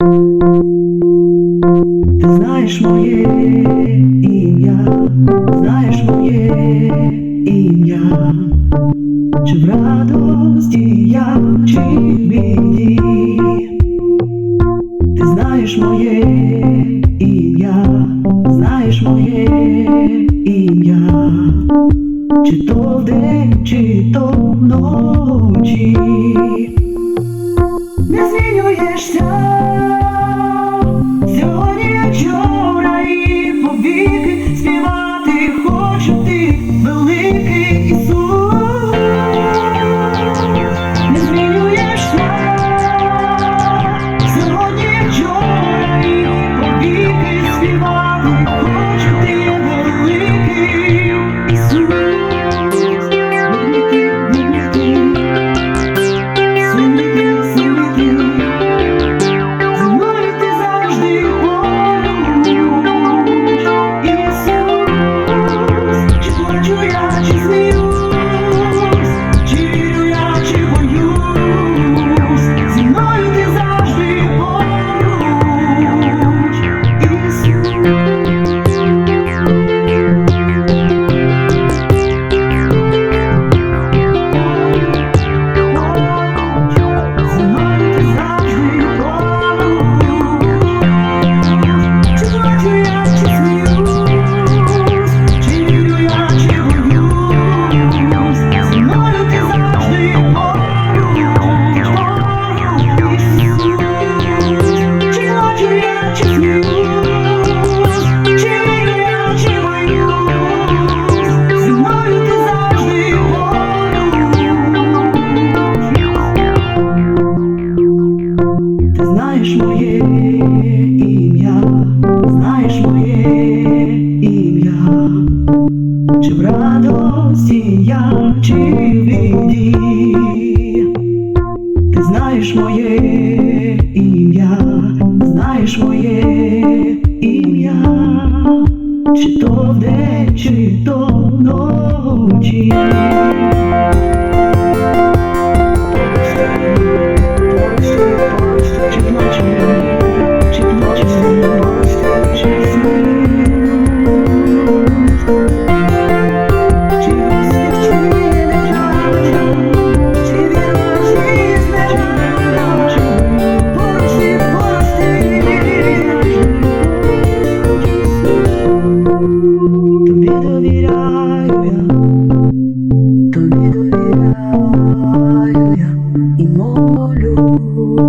Ти знаєш моє ім'я, знаєш моє ім'я, чи в радості я, чи в біді. Ти знаєш моє ім'я, знаєш моє ім'я, чи то вдень, чи то вночі. Не змінюєшся знаєш моє ім'я, знаєш моє ім'я, чи в радості я, чи в біді. Ти знаєш моє ім'я, знаєш моє ім'я, чи то вдень, чи то вночі.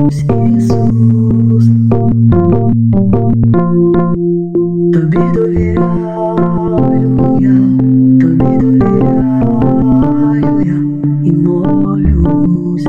Молюсь, Ісус. Тобі довіряю я, тобі довіряю я і молюсь,